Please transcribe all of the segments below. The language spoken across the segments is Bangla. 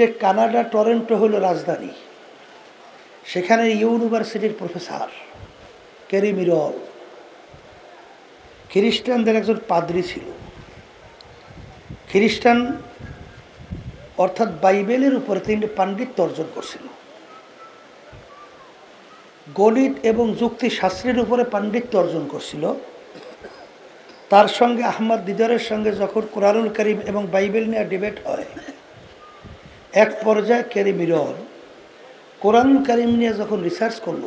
যে কানাডা টরেন্টো হলো রাজধানী, সেখানে ইউনিভার্সিটির প্রফেসর ক্যারি মিরল খ্রিস্টানদের একজন পাদ্রী ছিল। খ্রিস্টান অর্থাৎ বাইবেলের উপরে তিনি পাণ্ডিত্য অর্জন করছিল। গণিত এবং যুক্তিশাস্ত্রের উপরে পাণ্ডিত্য অর্জন করছিল। তার সঙ্গে আহমদ দিদারের সঙ্গে যখন কোরআনুল করিম এবং বাইবেল নিয়ে ডিবেট হয় এক পর্যায়ে কেরি মিরর কোরআনুল করিম নিয়ে যখন রিসার্চ করল,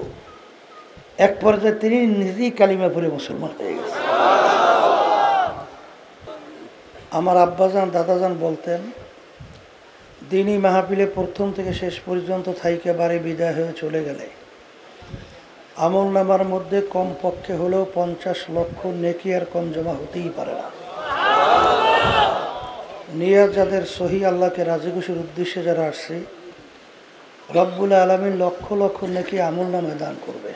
এক পর্যায়ে তিনি নিজেই কালিমা পড়ে মুসলমান হয়ে গেছে। আমার আব্বাজান, দাদাজান বলতেন, দিনই মাহফিলে প্রথম থেকে শেষ পর্যন্ত থাইকে বাড়ি বিদায় হয়ে চলে গেলে। আমল নামার মধ্যে কম পক্ষে হলেও পঞ্চাশ লক্ষ নেকি আর কম জমা হতেই পারে না। নিয়াজ যাদের সহি আল্লাহকে রাজি খুশির উদ্দেশ্যে যারা আসছে, রব্বুল আলমীর লক্ষ লক্ষ নেকি আমল নামে দান করবে।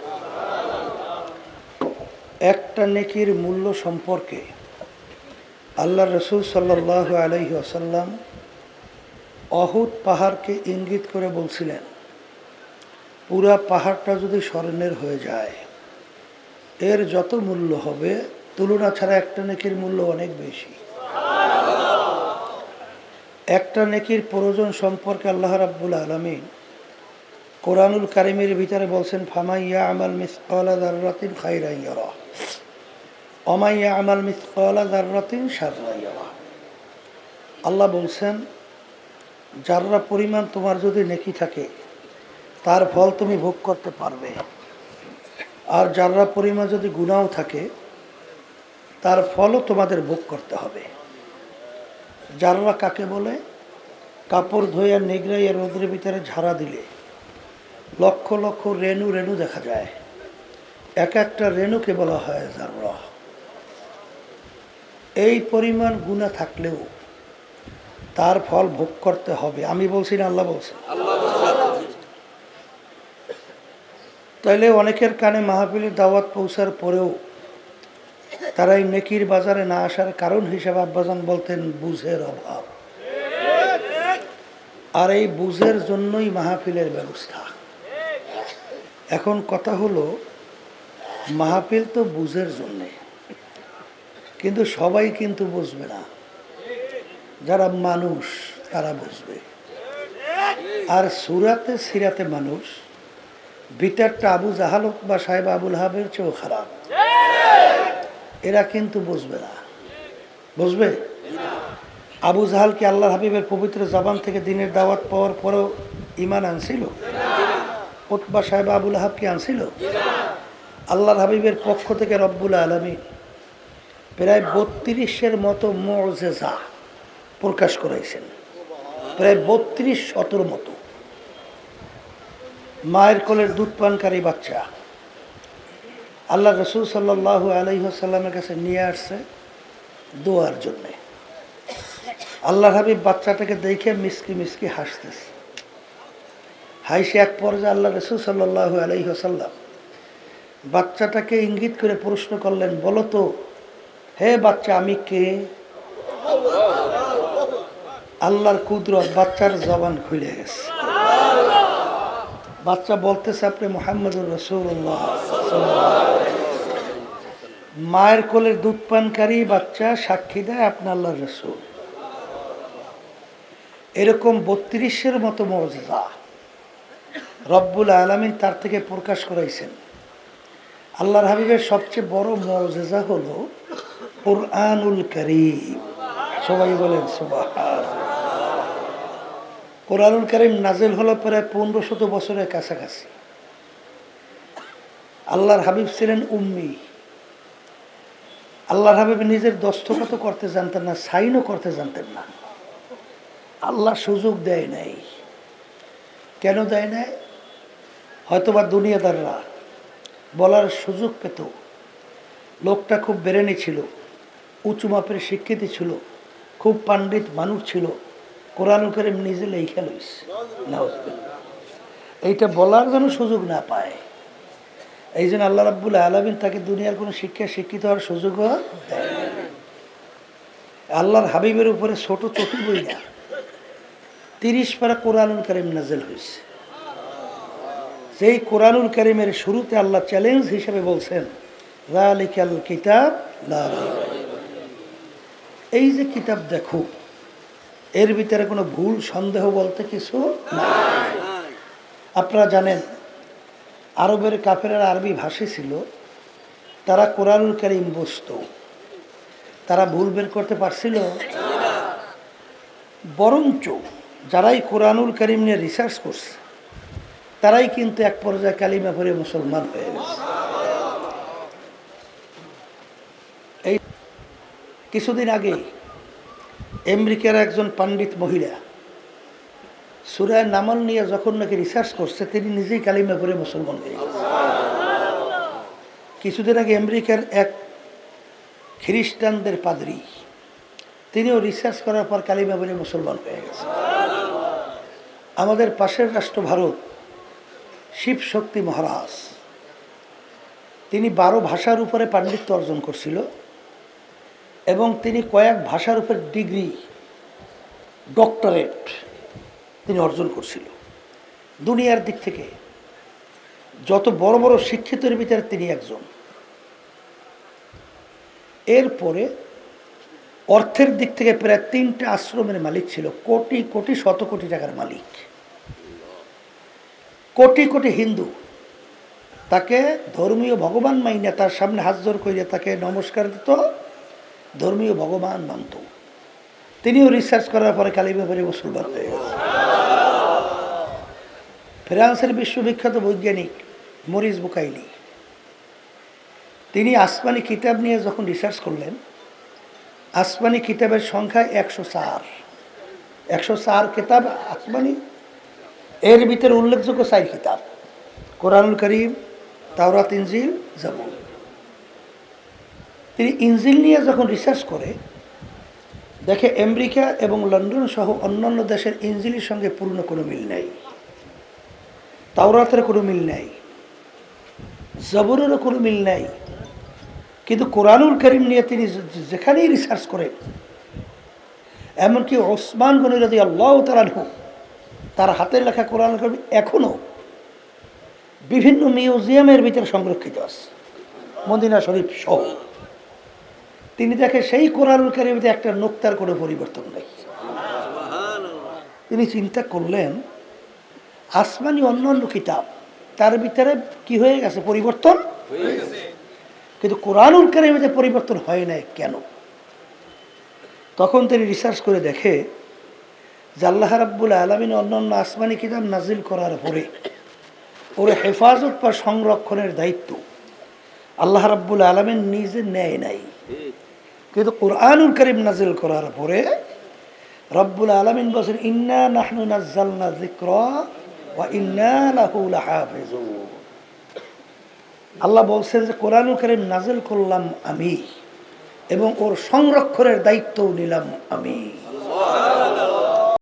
একটা নেকির মূল্য সম্পর্কে আল্লাহ রসুল সাল্লাহ আলহি আসাল্লাম অহুদ পাহাড়কে ইঙ্গিত করে বলছিলেন, পুরা পাহাড়টা যদি স্বর্ণের হয়ে যায়, এর যত মূল্য হবে, তুলনা ছাড়া একটা নেকির মূল্য অনেক বেশি। একটা নেকির প্রয়োজন সম্পর্কে আল্লাহ রাব্বুল আলমিন কোরআনুল কারিমের ভিতরে বলছেন ফামাইয়া আমাল দাররাতিন খাইরাইয়ারা অমাইয়া আমাল দাররাতিন সাররাইয়ারা আল্লাহ বলছেন, যাররা পরিমাণ তোমার যদি নেকি থাকে, তার ফল তুমি ভোগ করতে পারবে। আর যাররা পরিমাণ যদি গুণাও থাকে, তার ফলও তোমাদের ভোগ করতে হবে। যাররা কাকে বলে? কাপড় ধোয়া নিগড়াইয়া রোদ্রের ভিতরে ঝাড়া দিলে। লক্ষ লক্ষ রেণু রেণু দেখা যায়। এক একটা রেণুকে বলা হয় জাররা। এই পরিমাণ গুণা থাকলেও তার ফল ভোগ করতে হবে। আমি বলছি না, আল্লাহ বলছেন। তাইলে অনেকের কানে মাহফিলের দাওয়াত পৌঁছার পরেও তারা এই নেকির বাজারে না আসার কারণ হিসেবে আব্বাজান বলতেন, বুঝের অভাব। আর এই বুঝের জন্যই মাহফিলের ব্যবস্থা। এখন কথা হলো, মাহফিল তো বুঝের জন্যে, কিন্তু সবাই কিন্তু বুঝবে না। যারা মানুষ, তারা বুঝবে। আর সুরাতে সিরাতে মানুষ ভিতরটা আবু জাহাল হোক বা সাহেব আবুল হাবের চেয়েও খারাপ। এরা কিন্তু বুঝবে না। বুঝবে? আবু জাহাল কি আল্লাহ হাবিবের পবিত্র জবান থেকে দিনের দাওয়াত পাওয়ার পরেও ইমান আনছিল? উতবা সাহেব আবুল হাব কি আনছিল? আল্লাহর হাবিবের পক্ষ থেকে রব্বুল আলমী প্রায় বত্রিশের মতো মজেজা প্রকাশ করাইছেন প্রায় বত্রিশ শতর মতো। মায়ের কোলের দুধ পানকারী বাচ্চা। আল্লাহ রসুল সাল্লাহ আলহিহাসাল্লামের কাছে নিয়ে আসছে দোয়ার জন্যে। আল্লাহ হাবিব বাচ্চাটাকে দেখে মিসকি মিসকি হাসতেছে। হাইসে এক পর্যায়ে আল্লাহ রসুল সাল্লাহ আলহিহাসাল্লাম বাচ্চাটাকে ইঙ্গিত করে প্রশ্ন করলেন, বলো তো, হে বাচ্চা, আমি কে? আল্লাহর কুদরত বাচ্চার জবান খুলে গেছে। বাচ্চা বলতেছে আপনি মোহাম্মদুর রসুল্লাহ মায়ের কোলের দুধ পানকারী বাচ্চা সাক্ষী দেয় আপনি আল্লাহর রসুল। এরকম বত্রিশের মতো মর্যাদা রব্বুল আলমিন তার থেকে প্রকাশ করাইছেন। আল্লাহর হাবিবের সবচেয়ে বড় মর্যাদা হলো কোরআনুল করিম। সবাই বলেন সুবাহ কোরআনুল করিম নাজেল হলো প্রায় পনেরো শত বছরের কাছাকাছি। আল্লাহর হাবিব ছিলেন উম্মি। আল্লাহর হাবিব নিজের দস্তখত করতে জানতেন না, সাইনও করতে জানতেন না। আল্লাহ সুযোগ দেয় নাই। কেন দেয় নাই? হয়তোবা দুনিয়াদাররা বলার সুযোগ পেত। লোকটা খুব বেরেনি ছিল, উঁচু মাপের স্বীকৃতি ছিল, খুব পাণ্ডিত মানুষ ছিল। কোরআন করিম নিজে লেখা লইস এইটা বলার জন্য সুযোগ না পায়। এই জন্য আল্লাহ রাব্বুল আলমিন তাকে দুনিয়ার কোনো শিক্ষা শিক্ষিত হওয়ার সুযোগও দেয় আল্লাহর হাবিবের উপরে ছোট চটি বই না। তিরিশ পারা কোরআনুল করিম নাজেল হয়েছে যেই কোরআনুল করিমের শুরুতে আল্লাহ চ্যালেঞ্জ হিসেবে বলছেন রালিকাল কিতাব এই যে কিতাব দেখো এর ভিতরে কোনো ভুল, সন্দেহ বলতে কিছু আপনারা জানেন, আরবের কাফেরা আরবি ভাষী ছিল। তারা কোরআনুল করিম বসত তারা ভুল বের করতে পারছিল বরঞ্চ যারাই কোরআনুল করিম নিয়ে রিসার্চ করছে, তারাই কিন্তু এক পর্যায়ে কালিমা পরে মুসলমান হয়ে গেছে। এই কিছুদিন আগে আমেরিকার একজন পণ্ডিত মহিলা। সুরায় নামাল নিয়ে যখন নাকি রিসার্চ করছে, তিনি নিজেই কালিমা পরে মুসলমান হয়ে কিছুদিন আগে আমেরিকার এক খ্রিস্টানদের পাদরি, তিনিও রিসার্চ করার পর কালিমা বলে মুসলমান হয়ে গেছে। আমাদের পাশের রাষ্ট্র ভারত, শিব শক্তি মহারাজ। তিনি বারো ভাষার উপরে পাণ্ডিত্য অর্জন করছিল। এবং তিনি কয়েক ভাষার উপর ডিগ্রি, ডক্টরেট তিনি অর্জন করছিল। দুনিয়ার দিক থেকে যত বড় বড় শিক্ষিতের ভিতরে তিনি একজন। এরপরে অর্থের দিক থেকে প্রায় তিনটা আশ্রমের মালিক ছিল, কোটি কোটি শত কোটি টাকার মালিক। কোটি কোটি হিন্দু। তাকে ধর্মীয় ভগবান মাইনা তার সামনে হাত জোর করে তাকে নমস্কার দিত ধর্মীয় ভগবান মানত। তিনিও রিসার্চ করার পরে কালিমা পরে মুসলমান হয়ে ফ্রান্সের বিশ্ববিখ্যাত বৈজ্ঞানিক মরিস বুকাইলি। তিনি আসমানি কিতাব নিয়ে যখন রিসার্চ করলেন, আসমানি কিতাবের সংখ্যা একশো চার। একশো চার কিতাব আসমানি, এর ভিতরে উল্লেখযোগ্য চার কিতাব। কোরআনুল করিম, তাওরাত, ইনজিল জাবুর তিনি ইনজিল নিয়ে যখন রিসার্চ করে, দেখে আমেরিকা এবং লন্ডন সহ অন্যান্য দেশের ইনজিলের সঙ্গে পূর্ণ কোনো মিল নেই। তাওরাতের কোনো মিল নেই। জবরেরও কোনো মিল নেই। কিন্তু কোরআনুল করিম নিয়ে তিনি যেখানেই রিসার্চ করেন, এমনকি ওসমান গনিরাদি আল্লাহ তালানহু তার হাতের লেখা কোরআন করিম এখনও বিভিন্ন মিউজিয়ামের ভিতরে সংরক্ষিত আছে। মদিনা শরীফ সহ। তিনি দেখে সেই কোরআনুল করিমতে একটা নোক্তার কোনো পরিবর্তন নেই। তিনি চিন্তা করলেন, আসমানি অন্য অন্য কিতাব, তার ভিতরে কি হয়ে গেছে? পরিবর্তন? কিন্তু কোরআনুল কারিমেতে পরিবর্তন হয় নাই কেন? তখন তিনি রিসার্চ করে দেখে যে আল্লাহ রাব্বুল আলমিন অন্যান্য আসমানি কিতাব নাজিল করার পরে ওর হেফাজত বা সংরক্ষণের দায়িত্ব আল্লাহ রাব্বুল আলমিন নিজে নেয় নাই। কিন্তু কোরআনুল করিম নাজিল করার পরে রব্বুল আলমিন বলছেন, ইন্না নাহনু নাজ্জালনা নাজিক্র বা আল্লাহ বলছেন যে, কোরআনুল করিম নাজিল করলাম আমি এবং ওর সংরক্ষণের দায়িত্বও নিলাম আমি।